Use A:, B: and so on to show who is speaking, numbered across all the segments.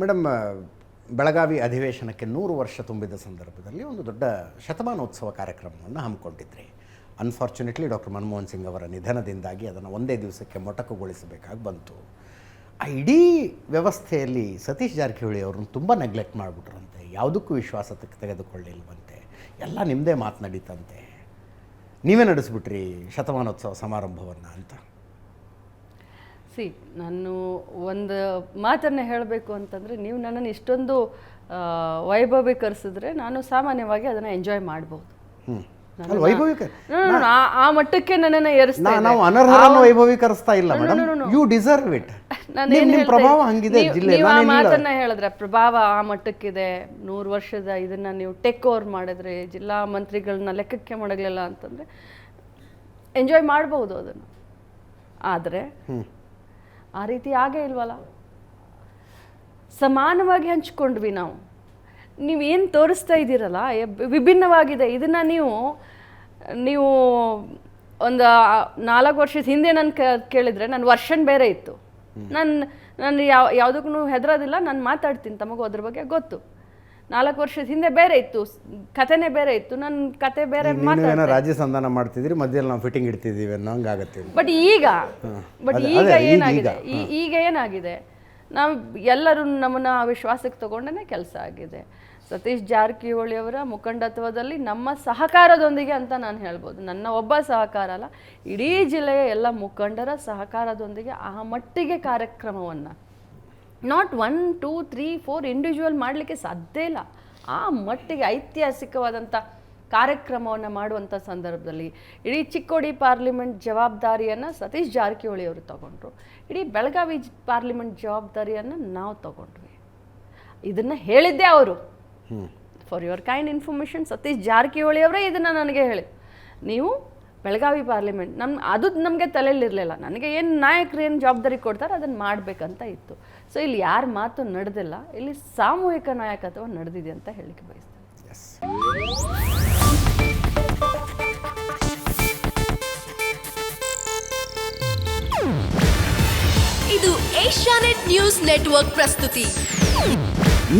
A: Madam Belagavi ಅಧಿವೇಶನಕ್ಕೆ ನೂರು ವರ್ಷ ತುಂಬಿದ ಸಂದರ್ಭದಲ್ಲಿ ಒಂದು ದೊಡ್ಡ ಶತಮಾನೋತ್ಸವ ಕಾರ್ಯಕ್ರಮವನ್ನು ಹಮ್ಮಿಕೊಂಡಿದ್ರಿ. ಅನ್ಫಾರ್ಚುನೇಟ್ಲಿ ಡಾಕ್ಟರ್ ಮನಮೋಹನ್ ಸಿಂಗ್ ಅವರ ನಿಧನದಿಂದಾಗಿ ಅದನ್ನು ಒಂದೇ ದಿವಸಕ್ಕೆ ಮೊಟಕುಗೊಳಿಸಬೇಕಾಗಿ ಬಂತು. ಆ ಇಡೀ ವ್ಯವಸ್ಥೆಯಲ್ಲಿ ಸತೀಶ್ ಜಾರಕಿಹೊಳಿ ಅವ್ರನ್ನ ತುಂಬ ನೆಗ್ಲೆಕ್ಟ್ ಮಾಡಿಬಿಟ್ರಂತೆ. ಯಾವುದಕ್ಕೂ ವಿಶ್ವಾಸ ತೆಗ್- ತೆಗೆದುಕೊಳ್ಳಿಲ್ವಂತೆ. ಎಲ್ಲ ನಿಮ್ಮದೇ ಮಾತನಾಡಿತಂತೆ ನೀವೇ ನಡೆಸ್ಬಿಟ್ರಿ ಶತಮಾನೋತ್ಸವ ಸಮಾರಂಭವನ್ನು ಅಂತ.
B: ಸಿ ನಾನು ಒಂದು ಮಾತನ್ನು ಹೇಳಬೇಕು ಅಂತಂದರೆ ನೀವು ನನ್ನನ್ನು ಇಷ್ಟೊಂದು ವೈಭವೀಕರಿಸಿದ್ರೆ ನಾನು ಸಾಮಾನ್ಯವಾಗಿ ಅದನ್ನು ಎಂಜಾಯ್ ಮಾಡ್ಬೋದು. ಆ- ಮಟ್ಟಕ್ಕೆ ನನ್ನನ್ನು ಏರಿಸ್ತಾ
A: ನಾವು ಅನರ್ಹರನ್ನು ವೈಭವೀಕರಿಸ್ತಾ ಇಲ್ಲ ಮೇಡಮ್ ಯು ಡಿಸರ್ವ್ ಇಟ್ ನಿಮ್ಮ ಪ್ರಭಾವ ಹಂಗಿದೆ ಜಿಲ್ಲೆ
B: ಮಾತನ್ನ ಹೇಳಿದ್ರೆ ಪ್ರಭಾವ ಆ ಮಟ್ಟಕ್ಕಿದೆ. ನೂರು ವರ್ಷದ ಇದನ್ನ ನೀವು ಟೇಕ್ ಓವರ್ ಮಾಡಿದ್ರೆ ಜಿಲ್ಲಾ ಮಂತ್ರಿಗಳನ್ನ ಲೆಕ್ಕಕ್ಕೆ ಮಾಡಲಿಲ್ಲ ಅಂತಂದ್ರೆ ಎಂಜಾಯ್ ಮಾಡ್ಬೋದು ಅದನ್ನು. ಆದರೆ ಆ ರೀತಿ ಆಗೇ ಇಲ್ವಲ್ಲ? ಸಮಾನವಾಗಿ ಹಂಚ್ಕೊಂಡ್ವಿ ನಾವು. ನೀವು ಏನು ತೋರಿಸ್ತಾ ಇದ್ದೀರಲ್ಲ ವಿಭಿನ್ನವಾಗಿದೆ. ಇದನ್ನು ನೀವು ನೀವು ಒಂದು ನಾಲ್ಕು ವರ್ಷದ ಹಿಂದೆ ನಾನು ಕೇಳಿದರೆ ನನ್ನ ವರ್ಷನ್ ಬೇರೆ ಇತ್ತು. ನಾನು ನಾನು ಯಾವ ಯಾವುದಕ್ಕೂ ಹೆದರೋದಿಲ್ಲ ನಾನು ಮಾತಾಡ್ತೀನಿ ತಮಗೂ ಅದ್ರ ಬಗ್ಗೆ ಗೊತ್ತು. ನಾಲ್ಕು ವರ್ಷದ ಹಿಂದೆ ಬೇರೆ ಇತ್ತು. ಕಥೆನೇ ಬೇರೆ ಇತ್ತು. ನನ್ನ ಕತೆ ಬೇರೆ
A: ಏನೋ ರಾಜ್ಯ ಸಂಧಾನ ಮಾಡ್ತಿದ್ರಿ ಮಧ್ಯದಲ್ಲಿ ನಾವು ಫಿಟ್ಟಿಂಗ್ ಇಡ್ತಿದ್ದೀವಿ ಅನ್ನೋ ಹಂಗಾಗತ್ತೆ
B: ಬಟ್ ಈಗ ಬಟ್
A: ಅದೇ-
B: ಈಗ
A: ಅದೇ, ಈಗ-
B: ಏನಾಗಿದೆ? ಈ- ಈಗ ಏನಾಗಿದೆ? ನಾವು ಎಲ್ಲರೂ ನಮ್ಮನ್ನ ವಿಶ್ವಾಸಕ್ಕೆ ತಗೊಂಡೇ ಕೆಲಸ ಆಗಿದೆ. ಸತೀಶ್ ಜಾರಕಿಹೊಳಿ ಅವರ ಮುಖಂಡತ್ವದಲ್ಲಿ ನಮ್ಮ ಸಹಕಾರದೊಂದಿಗೆ ಅಂತ ನಾನು ಹೇಳ್ಬೋದು. ನನ್ನ ಒಬ್ಬ ಸಹಕಾರ ಅಲ್ಲ ಇಡೀ ಜಿಲ್ಲೆಯ ಎಲ್ಲ ಮುಖಂಡರ ಸಹಕಾರದೊಂದಿಗೆ ಆ ಮಟ್ಟಿಗೆ ಕಾರ್ಯಕ್ರಮವನ್ನು not one two three four individual ಮಾಡಲಿಕ್ಕೆ ಸಾಧ್ಯ ಇಲ್ಲ. ಆ ಮಟ್ಟಿಗೆ ಐತಿಹಾಸಿಕವಾದಂಥ ಕಾರ್ಯಕ್ರಮವನ್ನು ಮಾಡುವಂಥ ಸಂದರ್ಭದಲ್ಲಿ ಇಡೀ ಚಿಕ್ಕೋಡಿ ಪಾರ್ಲಿಮೆಂಟ್ ಜವಾಬ್ದಾರಿಯನ್ನು ಸತೀಶ್ ಜಾರಕಿಹೊಳಿ ಅವರು ತಗೊಂಡ್ರು. ಇಡೀ ಬೆಳಗಾವಿ ಪಾರ್ಲಿಮೆಂಟ್ ಜವಾಬ್ದಾರಿಯನ್ನು ನಾವು ತಗೊಂಡ್ವಿ. ಇದನ್ನು ಹೇಳಿದ್ದೆ ಅವರು. For your kind information Satish Jarkiholi ಅವರೇ ಇದನ್ನು ನನಗೆ ಹೇಳಿ ನೀವು ಬೆಳಗಾವಿ ಪಾರ್ಲಿಮೆಂಟ್ ನಮ್ಮ ಅದು ನಮಗೆ ತಲೆಯಲ್ಲಿರಲಿಲ್ಲ ನನಗೆ ಏನು ನಾಯಕರು ಏನು ಜವಾಬ್ದಾರಿ ಕೊಡ್ತಾರೆ ಅದನ್ನು ಮಾಡಬೇಕಂತ ಇತ್ತು. ಸೊ ಇಲ್ಲಿ ಯಾರ ಮಾತು ನಡೆದಿಲ್ಲ ಇಲ್ಲಿ ಸಾಮೂಹಿಕ ನಾಯಕತ್ವ ನಡೆದಿದೆ ಅಂತ ಹೇಳಲಿಕ್ಕೆ ಬಯಸ್ತೇನೆ.
C: ಇದು ಏಷ್ಯಾನೆಟ್ ನ್ಯೂಸ್ ನೆಟ್ವರ್ಕ್ ಪ್ರಸ್ತುತಿ.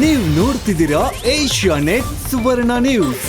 D: ನೀವು ನೋಡ್ತಿದ್ದೀರಾ ಏಷ್ಯಾ ನೆಟ್ ಸುವರ್ಣ ನ್ಯೂಸ್.